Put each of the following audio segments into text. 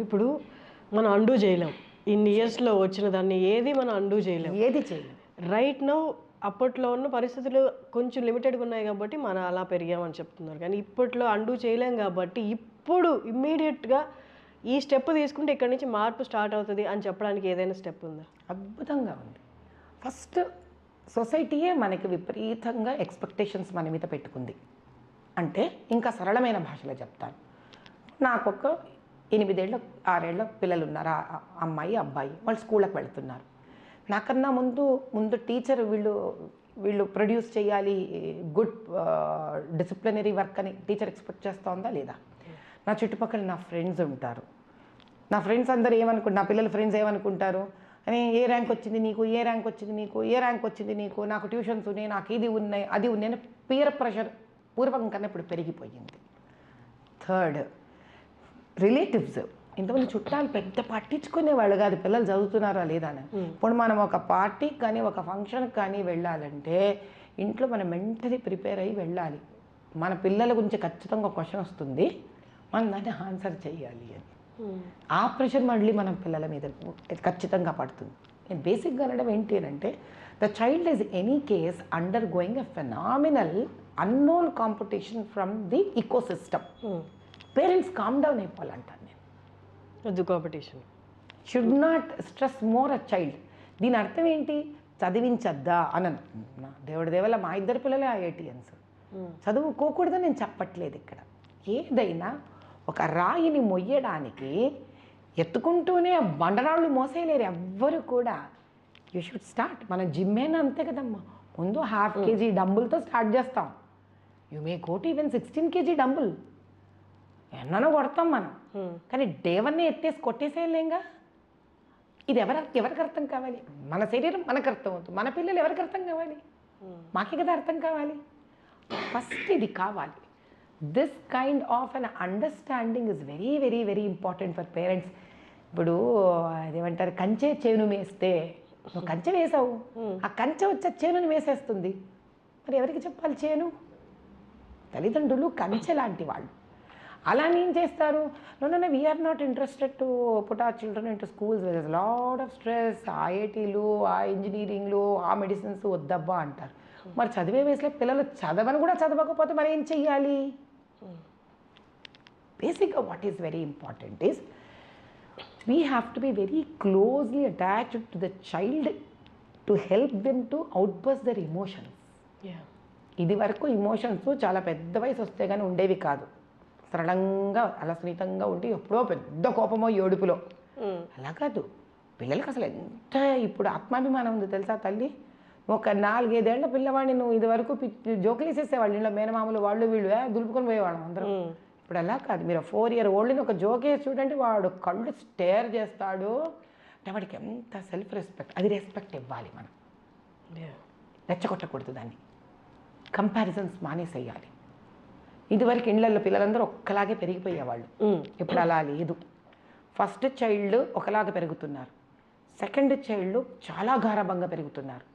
ఇప్పుడు మనం అండూ చేయలేం. ఇన్ని ఇయర్స్లో వచ్చిన దాన్ని ఏది మనం అండూ చేయలేం. ఏది చేయలేదు రైట్ నౌ అప్పట్లో ఉన్న పరిస్థితులు కొంచెం లిమిటెడ్గా ఉన్నాయి కాబట్టి మనం అలా పెరిగామని చెప్తున్నారు. కానీ ఇప్పట్లో అండూ చేయలేం కాబట్టి ఇప్పుడు ఇమ్మీడియట్గా ఈ స్టెప్ తీసుకుంటే ఇక్కడి నుంచి మార్పు స్టార్ట్ అవుతుంది అని చెప్పడానికి ఏదైనా స్టెప్ ఉందా? అద్భుతంగా ఉంది. ఫస్ట్ సొసైటీయే మనకి విపరీతంగా ఎక్స్పెక్టేషన్స్ మన మీద పెట్టుకుంది. అంటే ఇంకా సరళమైన భాషలో చెప్తాను. నాకు ఒక ఎనిమిదేళ్ళ ఆరేళ్ళ పిల్లలు ఉన్నారు అమ్మాయి అబ్బాయి. వాళ్ళు స్కూళ్ళకి వెళ్తున్నారు. నాకన్నా ముందు ముందు టీచర్ వీళ్ళు వీళ్ళు ప్రొడ్యూస్ చేయాలి గుడ్ డిసిప్లినరీ వర్క్ అని టీచర్ ఎక్స్పెక్ట్ చేస్తూ ఉందా లేదా? నా చుట్టుపక్కల నా ఫ్రెండ్స్ ఉంటారు. నా ఫ్రెండ్స్ అందరూ ఏమనుకుంటారు నా పిల్లల ఫ్రెండ్స్ ఏమనుకుంటారు? అని ఏ ర్యాంక్ వచ్చింది నీకు? ఏ ర్యాంక్ వచ్చింది నీకు? ఏ ర్యాంక్ వచ్చింది నీకు? నాకు ట్యూషన్స్ ఉన్నాయి నాకు ఇది ఉన్నాయి అది ఉన్నాయి అని పీర్ ప్రెషర్ పూర్వకం కన్నా ఇప్పుడు పెరిగిపోయింది. Third relatives. ఇంతమంది చుట్టాలు పెద్ద పట్టించుకునే వాళ్ళు కాదు. పిల్లలు చదువుతున్నారా లేదా అని. ఇప్పుడు మనం ఒక పార్టీకి కానీ ఒక ఫంక్షన్కి కానీ వెళ్ళాలంటే ఇంట్లో మనం మెంటలీ ప్రిపేర్ అయ్యి వెళ్ళాలి. మన పిల్లల గురించి ఖచ్చితంగా క్వశ్చన్ వస్తుంది. మనం దాన్ని ఆన్సర్ చేయాలి అని. ఆ ప్రెషర్ మళ్ళీ మనం పిల్లల మీద ఖచ్చితంగా పడుతుంది. నేను బేసిక్గా అనడం ఏంటి అని అంటే the child is any case undergoing a phenomenal unknown competition from the ecosystem parents calm down అయిపోవాలంటాను నేను. Competition should not stress more a child దీని అర్థం ఏంటి? చదివించద్దా అనను. నా దేవుడి దేవల్ల మా ఇద్దరు పిల్లలే ఐఐటియన్స్. చదువుకోకూడదని నేను చెప్పట్లేదు ఇక్కడ. ఏదైనా ఒక రాయిని మొయ్యడానికి ఎత్తుకుంటూనే బండరాళ్ళు మోసేయలేరు ఎవ్వరు కూడా. యూ షుడ్ స్టార్ట్ మన జిమ్మేనా అంతే కదమ్మా. ముందు హాఫ్ కేజీ డంబుల్తో స్టార్ట్ చేస్తాం. You may coat even sixteen KG dumbbell. ఎన్ననో కొడతాం మనం. కానీ డేవన్నే ఎత్తేసి కొట్టేసేయలేంగా? ఇది ఎవరి ఎవరికి అర్థం కావాలి? మన శరీరం మనకు అర్థం అవుతుంది. మన పిల్లలు ఎవరికి అర్థం కావాలి? మాకే కదా అర్థం కావాలి? ఫస్ట్ ఇది కావాలి. This kind of an understanding is very very very important for parents ఇప్పుడు అదేమంటారు? కంచె చేను మేస్తే. నువ్వు కంచె వేసావు. ఆ కంచె వచ్చే చేనుని వేసేస్తుంది. మరి ఎవరికి చెప్పాలి చేను? తల్లిదండ్రులు కంచె లాంటి వాళ్ళు. అలా ఏం చేస్తారు. No we are not interested to put uh children into schools lot of stress ఐఐటీలు ఆ ఇంజనీరింగ్లు ఆ మెడిసిన్స్ వద్దబ్బా అంటారు. మరి చదివే వయసులో పిల్లలు చదవని కూడా చదవకపోతే మరి ఏం చెయ్యాలి? బేసిక్గా what is very important is we have to be very closely attached to the child to help them to outburst their emotions ఇది వరకు ఇమోషన్స్ చాలా పెద్ద వయసు వస్తే కానీ ఉండేవి కాదు. సరళంగా అలా సున్నితంగా ఉండి ఎప్పుడో పెద్ద కోపమో ఏడుపులో. అలా కాదు. పిల్లలకి అసలు ఎంత ఇప్పుడు ఆత్మాభిమానం ఉంది తెలుసా తల్లి? ఒక నాలుగైదేళ్ళ పిల్లవాడిని నువ్వు ఇది వరకు జోకులు వేసేసేవాళ్ళు. ఇంట్లో మేనమామలు వాళ్ళు వీళ్ళు దులుపుకొని పోయేవాళ్ళం అందరం. ఇప్పుడు అలా కాదు. మీరు ఫోర్ ఇయర్ ఓల్డ్ని ఒక జోక్ వేసి చూడండి వాడు కళ్ళు స్టేర్ చేస్తాడు. అంటే వాడికి ఎంత సెల్ఫ్ రెస్పెక్ట్ అది రెస్పెక్ట్ ఇవ్వాలి మనం. రెచ్చగొట్టకూడదు దాన్ని. కంపారిజన్స్ మానేసేయాలి. ఇదివరకు ఇళ్ళల్లో పిల్లలందరూ ఒక్కలాగే పెరిగిపోయేవాళ్ళు. ఇప్పుడు అలా లేదు. ఫస్ట్ చైల్డ్ ఒకలాగా పెరుగుతున్నారు. సెకండ్ చైల్డ్ చాలా గారాభంగా పెరుగుతున్నారు.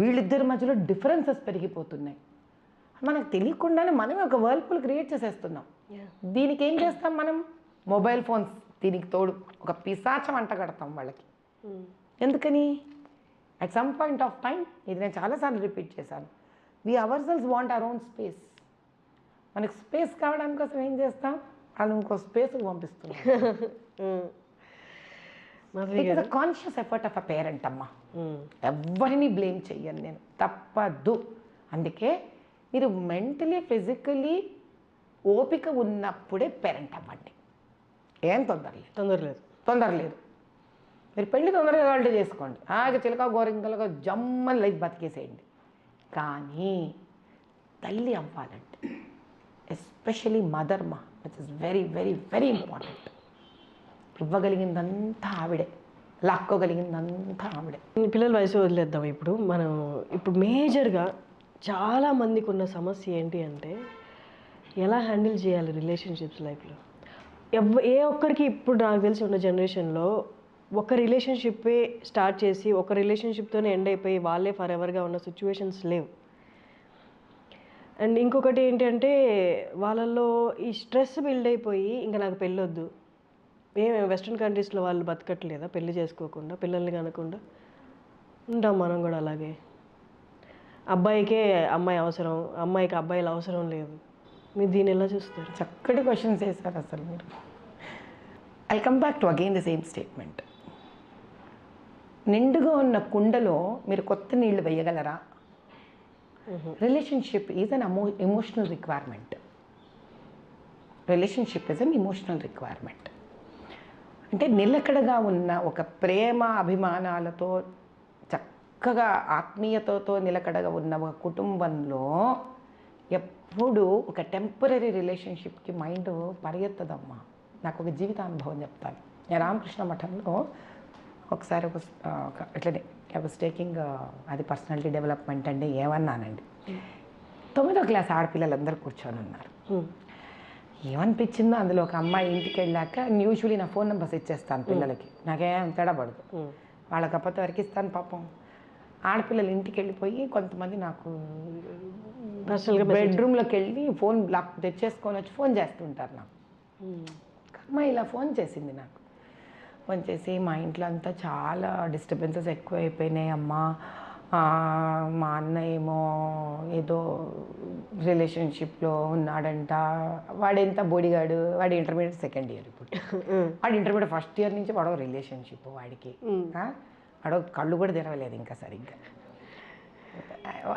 వీళ్ళిద్దరి మధ్యలో డిఫరెన్సెస్ పెరిగిపోతున్నాయి. మనకు తెలియకుండానే మనమే ఒక వర్ల్పూల్ క్రియేట్ చేసేస్తున్నాం. దీనికి ఏం చేస్తాం మనం? మొబైల్ ఫోన్స్ దీనికి తోడు ఒక పిశాచం అంట కడతాం వాళ్ళకి. ఎందుకని? At some point of time ఇది నేను చాలాసార్లు రిపీట్ చేశాను. We ourselves want our own space మనకి స్పేస్ కావడానికి కోసం ఏం చేస్తాం? వాళ్ళు ఇంకో స్పేస్కి పంపిస్తున్నాం conscious effort of a parent అమ్మా. ఎవరిని బ్లేమ్ చెయ్యను నేను. తప్పదు. అందుకే మీరు మెంటలీ ఫిజికలీ ఓపిక ఉన్నప్పుడే పేరెంట్ అవ్వండి. ఏం తొందర లేదు తొందర లేదు తొందర లేదు మీరు పెళ్ళి తొందరగా వాళ్ళే చేసుకోండి. ఆగ చిలక గోరింకలుగా జమ్మని లైఫ్ బతికేసేయండి. కానీ తల్లి అవ్వాలంటే ఎస్పెషలీ మదర్ మా which is very very very important ఇవ్వగలిగిందంతా ఆవిడే. లాక్కోగలిగిందంతా ఆవిడే. పిల్లల వయసు వదిలేద్దాం ఇప్పుడు. మనం ఇప్పుడు మేజర్గా చాలా మందికి ఉన్న సమస్య ఏంటి అంటే ఎలా హ్యాండిల్ చేయాలి రిలేషన్షిప్స్ లైఫ్లో? ఎవ ఏ ఒక్కరికి ఇప్పుడు నాకు తెలిసి ఉన్న జనరేషన్లో ఒక రిలేషన్షిప్పే స్టార్ట్ చేసి ఒక రిలేషన్షిప్తోనే ఎండ్ అయిపోయి వాళ్ళే ఫర్ ఎవర్గా ఉన్న సిచ్యువేషన్స్ లేవు. అండ్ ఇంకొకటి ఏంటంటే వాళ్ళల్లో ఈ స్ట్రెస్ బిల్డ్ అయిపోయి ఇంకా నాకు పెళ్ళొద్దు. ఏమే వెస్ట్రన్ కంట్రీస్లో వాళ్ళు బతకట్లేదా? పెళ్ళి చేసుకోకుండా పిల్లల్ని కనకుండా? ఉంటాం మనం కూడా అలాగే. అబ్బాయికే అమ్మాయి అవసరం అమ్మాయికి అబ్బాయిలు అవసరం లేదు. మీరు దీన్ని ఎలా చూస్తారు? చక్కటి క్వశ్చన్స్ వేశారు అసలు మీరు. I come back to again the same statement నిండుగా ఉన్న కుండలో మీరు కొత్త నీళ్ళు వేయగలరా? Relationship is an అమో emotional requirement relationship is an emotional requirement అంటే నిలకడగా ఉన్న ఒక ప్రేమ అభిమానాలతో చక్కగా ఆత్మీయతతో నిలకడగా ఉన్న ఒక కుటుంబంలో ఎప్పుడు ఒక టెంపరీ రిలేషన్షిప్కి మైండ్ పరిగెత్తదమ్మా. నాకు ఒక జీవితానుభవం చెప్తాను. నేను రామకృష్ణ మఠంలో ఒకసారి ఒక ఇట్లనే ఐ వాస్ టేకింగ్ అది పర్సనాలిటీ డెవలప్మెంట్ అంటే ఏమన్నానండి? తొమ్మిదో క్లాస్ ఆడపిల్లలందరూ కూర్చొని ఉన్నారు. Hmm. ఏమనిపించిందో అందులో ఒక అమ్మాయి ఇంటికి వెళ్ళాక యూజువలీ నా ఫోన్ నెంబర్స్ ఇచ్చేస్తాను పిల్లలకి. నాకేం తేడా పడదు Hmm. వాళ్ళకి అప్పటి వరకు ఇస్తాను పాపం. ఆడపిల్లలు ఇంటికి వెళ్ళిపోయి కొంతమంది నాకు బెడ్రూమ్లోకి వెళ్ళి ఫోన్ లాక్ తెచ్చేసుకొని వచ్చి ఫోన్ చేస్తుంటారు నాకు. Hmm. అమ్మాయి ఇలా ఫోన్ చేసింది నాకు. ఫోన్ చేసి మా ఇంట్లో అంతా చాలా డిస్టర్బెన్సెస్ ఎక్కువ అయిపోయినాయి అమ్మా మా అన్న ఏమో ఏదో రిలేషన్షిప్లో ఉన్నాడంట. వాడెంత బోడిగాడు? వాడు ఇంటర్మీడియట్ సెకండ్ ఇయర్ ఇప్పుడు. వాడు ఇంటర్మీడియట్ ఫస్ట్ ఇయర్ నుంచి వాడో రిలేషన్షిప్ వాడికి? వాడో కళ్ళు కూడా తెరవలేదు ఇంకా సరిగ్గా.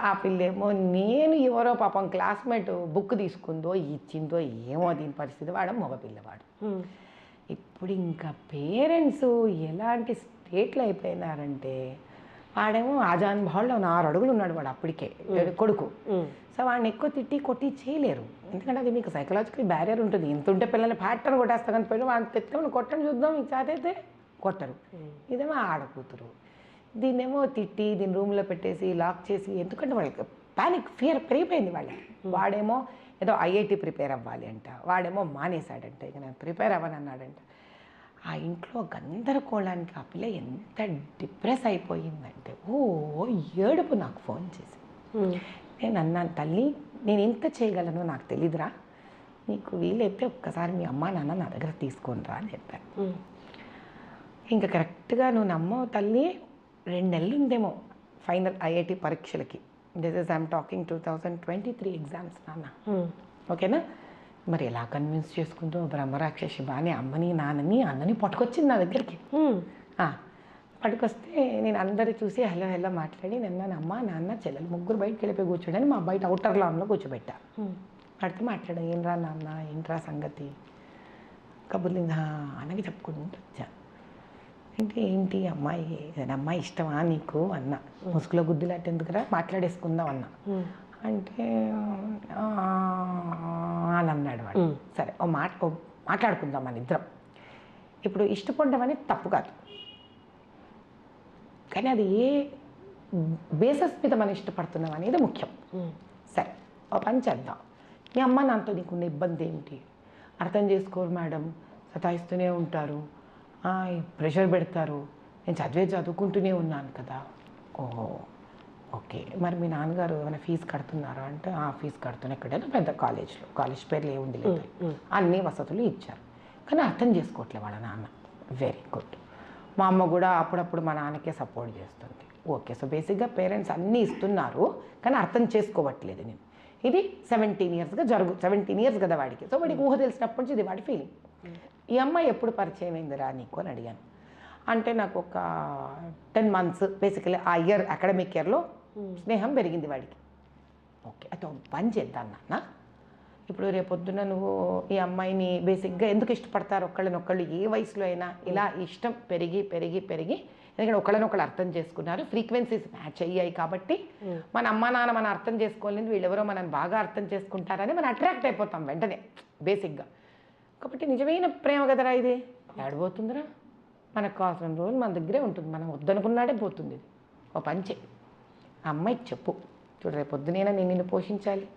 ఆ పిల్లేమో నేను ఎవరో పాపం క్లాస్మేట్ బుక్ తీసుకుందో ఇచ్చిందో ఏమో దీని పరిస్థితి. వాడు మగ పిల్లవాడు Hmm. ఇప్పుడు ఇంకా పేరెంట్స్ ఎలాంటి స్టేట్లో అయిపోయినారంటే వాడేమో ఆజాన్ భాల్లో ఆరు అడుగులు ఉన్నాడు వాడు అప్పటికే కొడుకు. సో వాడిని ఎక్కువ తిట్టి కొట్టి చేయలేరు. ఎందుకంటే అది మీకు సైకలాజికల్ బ్యారియర్ ఉంటుంది. ఇంత ఉంటే పిల్లల్ని ప్యాటర్న్ కొట్టేస్తా కానీ పిల్లలు వాడిని తెచ్చుకొని కొట్టని చూద్దాం మీకు చేతైతే కొట్టరు. ఇదేమో ఆడకూతురు. దీన్నేమో తిట్టి దీని రూమ్లో పెట్టేసి లాక్ చేసి ఎందుకంటే వాళ్ళకి పానిక్ ఫియర్ పెరిగిపోయింది వాళ్ళకి. వాడేమో ఏదో ఐఐటి ప్రిపేర్ అవ్వాలి అంట. వాడేమో మానేశాడంట. ఇక నేను ప్రిపేర్ అవ్వను అన్నాడంట ఆ ఇంట్లో గందరగోళానికి ఆ పిల్ల ఎంత డిప్రెస్ అయిపోయిందంటే ఓ ఏడుపు నాకు ఫోన్ చేసి. నేను అన్నాను తల్లి నేను ఎంత చేయగలను నాకు తెలీదురా. నీకు వీలైతే ఒక్కసారి మీ అమ్మ నాన్న నా దగ్గర తీసుకొని రా అని చెప్పాను. ఇంకా కరెక్ట్గా నువ్వు నమ్మవు తల్లి. రెండు నెలలు ఉందేమో final IIT పరీక్షలకి. This is I'm talking two thousand twenty three exams నాన్న. Hmm. ఓకేనా మరి ఎలా కన్విన్స్ చేసుకుంటూ బ్రహ్మరాక్షసి బాగానే అమ్మని నాన్నని అన్నని పట్టుకొచ్చింది నా దగ్గరికి. Hmm. పట్టుకొస్తే నేను అందరు చూసి హలో హలో మాట్లాడి నిన్న అమ్మ నాన్న చెల్లెలు ముగ్గురు బయటకు వెళ్ళిపోయి కూర్చోడని మా బయట అవుటర్ లాన్లో కూర్చోబెట్టా. Hmm. వాడితో మాట్లాడా ఏంట్రా నాన్న? ఏంట్రా సంగతి? కబుర్లు "ఆ" అనగా చెప్పుకుంటూ వచ్చా. అంటే ఏంటి అమ్మాయి? అమ్మాయి ఇష్టమా నీకు? అన్న. ముసుగులో గుద్దులాట ఎందుకురా? మాట్లాడేసుకుందాం అన్న. అంటే అని అన్నాడు వాడు. సరే ఓ మాట మాట్లాడుకుందాం మన ఇద్దరం. ఇప్పుడు ఇష్టపడడం అనేది తప్పు కాదు. కానీ అది ఏ బేసస్ మీద మనం ఇష్టపడుతున్నాం అనేది ముఖ్యం. సరే ఓ పని చేద్దాం. మీ అమ్మ నాన్నతో నీకున్న ఇబ్బంది ఏంటి? అర్థం చేసుకోరు మేడం. సతాయిస్తూనే ఉంటారు. ప్రెషర్ పెడతారు. నేను చదివే చదువుకుంటూనే ఉన్నాను కదా. ఓహో ఓకే. మరి మీ నాన్నగారు ఏమైనా ఫీజు కడుతున్నారా అంటే ఆ ఫీజు కడుతున్నా ఎక్కడైనా పెద్ద కాలేజ్లో. కాలేజ్ పేర్లు ఏముంది లేదు. అన్ని వసతులు ఇచ్చారు. కానీ అర్థం చేసుకోవట్లే వాళ్ళ నాన్న. వెరీ గుడ్ మా అమ్మ కూడా అప్పుడప్పుడు మా నాన్నకే సపోర్ట్ చేస్తుంది. ఓకే సో బేసిక్గా పేరెంట్స్ అన్నీ ఇస్తున్నారు కానీ అర్థం చేసుకోవట్లేదు నేను. ఇది సెవెంటీన్ ఇయర్స్గా జరుగు సెవెంటీన్ ఇయర్స్ కదా వాడికి. సో వాడికి ఊహ తెలిసినప్పటి నుంచి ఇది వాడి ఫీలింగ్ ఈ అమ్మాయి ఎప్పుడు పరిచయం అయిందిరా నీకు అని అడిగాను. అంటే నాకు ఒక ten months basically uh year academic ఇయర్లో స్నేహం పెరిగింది వాడికి. ఓకే అయితే ఒక పని చేద్దాం నాన్న. ఇప్పుడు రేపొద్దున నువ్వు ఈ అమ్మాయిని బేసిక్గా ఎందుకు ఇష్టపడతారు ఒకళ్ళనొక్కళ్ళు ఏ వయసులో అయినా ఇలా ఇష్టం పెరిగి పెరిగి పెరిగి ఎందుకంటే ఒకళ్ళనొకళ్ళు అర్థం చేసుకున్నారు. ఫ్రీక్వెన్సీస్ మ్యాచ్ అయ్యాయి కాబట్టి మన అమ్మ నాన్న మనం అర్థం చేసుకోలేదు వీళ్ళెవరో మనం బాగా అర్థం చేసుకుంటారని మనం అట్రాక్ట్ అయిపోతాం వెంటనే బేసిక్గా కాబట్టి నిజమైన ప్రేమ కదరా ఇది? ఏడబోతుందిరా? మనకు కావాల్సిన రోజులు మన దగ్గరే ఉంటుంది. మనం వద్దనుకున్నాడే పోతుంది ఇది. ఓ పంచే ఆ అమ్మాయికి చెప్పు. చూడు రేపు పొద్దునైనా నేను నిన్ను పోషించాలి.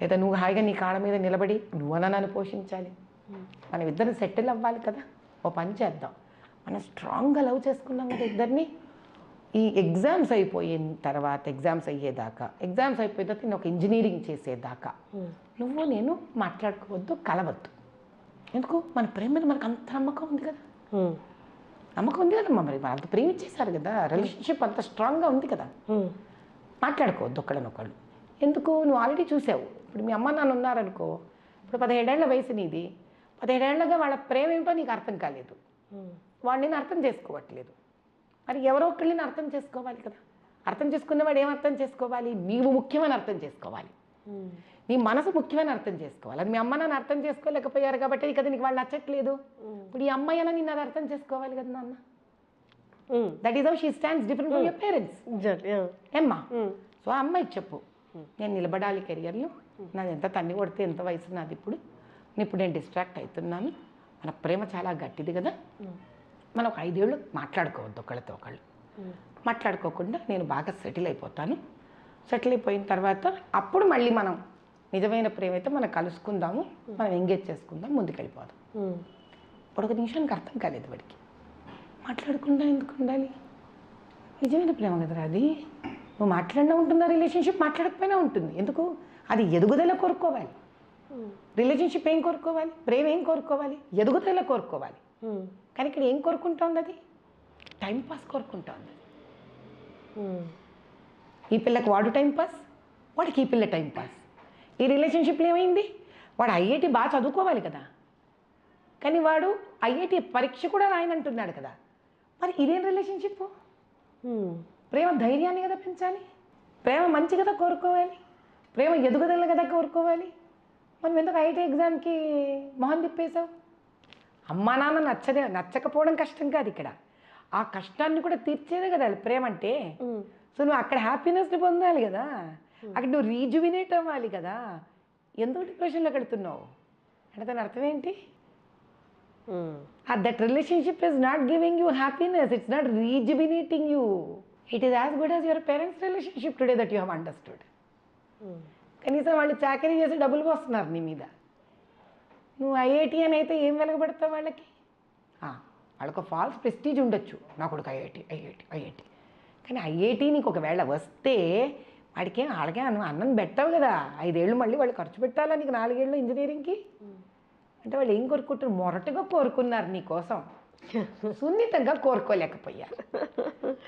లేదా నువ్వు హాయిగా నీ కాళ్ళ మీద నిలబడి నువ్వన్నా నన్ను పోషించాలి. మనం ఇద్దరం సెటిల్ అవ్వాలి కదా. ఓ పని చేద్దాం. మనం స్ట్రాంగ్గా లవ్ చేసుకున్నాం కదా ఇద్దరిని. ఈ ఎగ్జామ్స్ అయిపోయిన తర్వాత ఎగ్జామ్స్ అయ్యేదాకా ఎగ్జామ్స్ అయిపోయిన తర్వాత నేను ఒక ఇంజనీరింగ్ చేసేదాకా. నువ్వు నేను మాట్లాడుకోవద్దు కలవద్దు. ఎందుకు? మన ప్రేమ మీద మనకు అంత నమ్మకం ఉంది కదా. నమ్మకం ఉంది కదా మరి. అంత ప్రేమించేశారు కదా. రిలేషన్షిప్ అంత స్ట్రాంగ్గా ఉంది కదా. మాట్లాడుకోవద్దు ఒకళ్ళనొకళ్ళు ఎందుకు? నువ్వు ఆల్రెడీ చూసావు. ఇప్పుడు మీ అమ్మ నాన్న ఉన్నారనుకో. ఇప్పుడు పదిహేడేళ్ళ వయసు నీది. పదిహేడేళ్ళగా వాళ్ళ ప్రేమ ఏమిటో నీకు అర్థం కాలేదు. ఉమ్, వాడు నేను అర్థం చేసుకోవట్లేదు. మరి ఎవరో ఒకళ్ళని అర్థం చేసుకోవాలి కదా. అర్థం చేసుకున్నవాడు ఏం అర్థం చేసుకోవాలి? నీవు ముఖ్యమని అర్థం చేసుకోవాలి. నీ మనసు ముఖ్యమని అర్థం చేసుకోవాలి. అది మీ అమ్మ నాన్న అర్థం చేసుకోలేకపోయారు కాబట్టి కదా నీకు వాళ్ళు నచ్చట్లేదు. ఇప్పుడు ఈ అమ్మాయి అయినా నిన్ను అది అర్థం చేసుకోవాలి కదా నాన్న? That is how she stands different from your parents. ఏమ్మా? సో ఆ అమ్మాయికి చెప్పు. నేను నిలబడాలి కెరియర్లో నాది ఎంత తన్ని కొడితే ఎంత వయసు నాది ఇప్పుడు. ఇప్పుడు నేను డిస్ట్రాక్ట్ అవుతున్నాను. మన ప్రేమ చాలా గట్టిది కదా. మనం ఒక ఐదేళ్ళు మాట్లాడుకోవద్దు ఒకళ్ళతో ఒకళ్ళు. మాట్లాడుకోకుండా నేను బాగా సెటిల్ అయిపోతాను. సెటిల్ అయిపోయిన తర్వాత అప్పుడు మళ్ళీ మనం నిజమైన ప్రేమ అయితే మనం కలుసుకుందాము మనం ఎంగేజ్ చేసుకుందాం ముందుకెళ్ళిపోదాం. ఇప్పుడు ఒక నిమిషానికి అర్థం కాలేదు వాడికి. మాట్లాడకుండా ఎందుకు ఉండాలి? నిజమైన ప్రేమ కదరా అది. నువ్వు మాట్లాడినా ఉంటుందా? రిలేషన్షిప్ మాట్లాడకపోయినా ఉంటుంది. ఎందుకు? అది ఎదుగుదల కోరుకోవాలి. రిలేషన్షిప్ ఏం కోరుకోవాలి? ప్రేమ ఏం కోరుకోవాలి? ఎదుగుదల కోరుకోవాలి. కానీ ఇక్కడ ఏం కోరుకుంటోంది అది? Time pass కోరుకుంటోంది. ఉమ్, ఈ పిల్లకి వాడు టైం పాస్? వాడికి ఈ పిల్ల టైం పాస్. ఈ రిలేషన్షిప్లో ఏమైంది? వాడు ఐఐటి బాగా చదువుకోవాలి కదా. కానీ వాడు ఐఐటి పరీక్ష కూడా రాయనంటున్నాడు కదా. మరి ఇదేం రిలేషన్షిప్ ప్రేమ ధైర్యాన్ని కదా పెంచాలి? ప్రేమ మంచి కదా కోరుకోవాలి? ప్రేమ ఎదుగుదల కదా కోరుకోవాలి? మనం ఎందుకు ఐఐటి ఎగ్జామ్కి మొహం తిప్పేశావు? అమ్మా నాన్న నచ్చదే నచ్చకపోవడం కష్టం కాదు ఇక్కడ. ఆ కష్టాన్ని కూడా తీర్చేదే కదా ప్రేమ అంటే. సో నువ్వు అక్కడ హ్యాపీనెస్ని పొందాలి కదా. అక్కడ నువ్వు రీజువినేట్ అవ్వాలి కదా. ఎందుకు డిప్రెషన్లో కడుతున్నావు? అంటే దాని అర్థం ఏంటి? That relationship is not giving you happiness it's not rejuvenating you it is as good as your parents relationship today that you have understood కనీసం వాళ్ళు చాకరీ చేసి డబ్బులు పోస్తున్నారు నీ మీద. నువ్వు ఐఐటి అని అయితే ఏం వెలగబడతావు వాళ్ళకి? ఆ, వాళ్ళకు ఫాల్స్ ప్రెస్టీజ్ ఉండొచ్చు. నా కొడుకు ఐఐటి ఐఐటి ఐఐటి. కానీ ఐఐటి నీకు ఒకవేళ వస్తే వాడికి వాళ్ళకే అన్నం అన్నం పెట్టావు కదా. ఐదేళ్ళు మళ్ళీ వాళ్ళు ఖర్చు పెట్టాలా నీకు నాలుగేళ్ళు ఇంజనీరింగ్కి? అంటే వాళ్ళు ఏం కోరుకుంటారు మొరటుగా కోరుకున్నారు నీ కోసం. సున్నితంగా కోరుకోలేకపోయారు.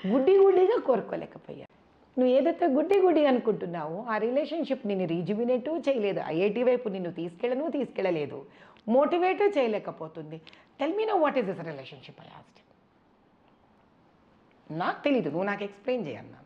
గుడ్డి గుడ్డిగా కోరుకోలేకపోయారు. నువ్వు ఏదైతే గుడ్డి గుడ్డి అనుకుంటున్నావో ఆ రిలేషన్షిప్ నిన్ను రీజుమినేటు చేయలేదు. ఐఐటి వైపు నిన్ను తీసుకెళ్ళను తీసుకెళ్ళలేదు. Motivate చేయలేకపోతుంది. Tell me no what is this relationship I asked నాకు తెలీదు నువ్వు నాకు ఎక్స్ప్లెయిన్ చేయన్నా